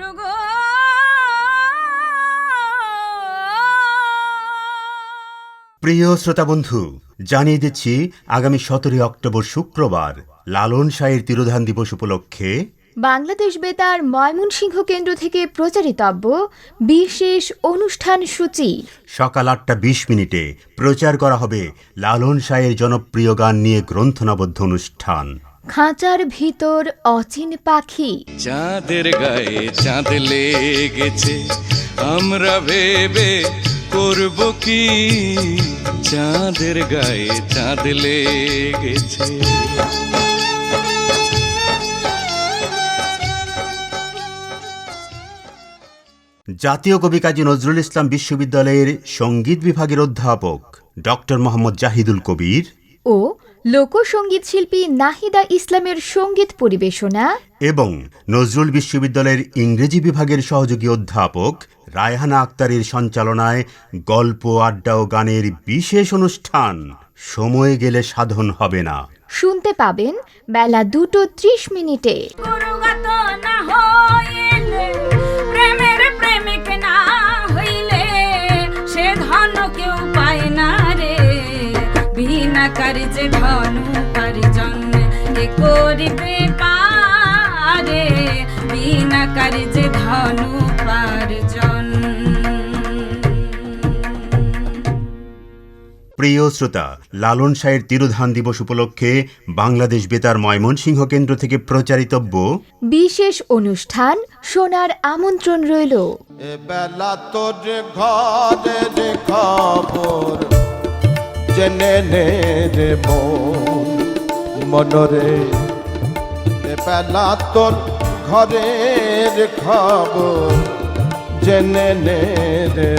গো প্রিয় শ্রোতা বন্ধু জানিয়ে দিচ্ছি আগামী সতেরোই অক্টোবর শুক্রবার লালন শাহের তিরোধান দিবস উপলক্ষে বাংলাদেশ বেতার ময়মনসিংহ কেন্দ্র থেকে প্রচারিতব্য বিশেষ অনুষ্ঠান সূচি। সকাল আটটা বিশ মিনিটে প্রচার করা হবে লালন শাহের জনপ্রিয় গান নিয়ে গ্রন্থনাবদ্ধ অনুষ্ঠান। খাঁচার ভিতর অচিন পাখি। চাঁদের গায়ে চাঁদ লেগেছে। আমরা ভেবে করব কি? চাঁদের গায়ে চাঁদ লেগেছে। জাতীয় কবি কাজী নজরুল ইসলাম বিশ্ববিদ্যালয়ের সংগীত বিভাগের অধ্যাপক ডক্টর মোহাম্মদ জাহিদুল কবির ও লোকসঙ্গীত শিল্পী নাহিদা ইসলামের সংগীত পরিবেশনা। এবং নজরুল বিশ্ববিদ্যালয়ের ইংরেজি বিভাগের সহযোগী অধ্যাপক রায়হানা আক্তারের সঞ্চালনায় গল্প আড্ডা ও গানের বিশেষ অনুষ্ঠান। সময় গেলে সাধন হবে না। শুনতে পাবেন বেলা দুটো ত্রিশ মিনিটে। বিনা কার্যে ধন পারিজন কে করিবে পারে। বিনা ধন পারজন প্রিয় শ্রোতা লালন শাহের তিরোধান দিবস উপলক্ষে বাংলাদেশ বেতার ময়মনসিংহ কেন্দ্র থেকে প্রচারিতব্য বিশেষ অনুষ্ঠান শোনার আমন্ত্রণ রইল। এ বেলা তোর খবর জেনে নে রে মন মনরে বেলা তোর ঘরের খবর। জেনে নে রে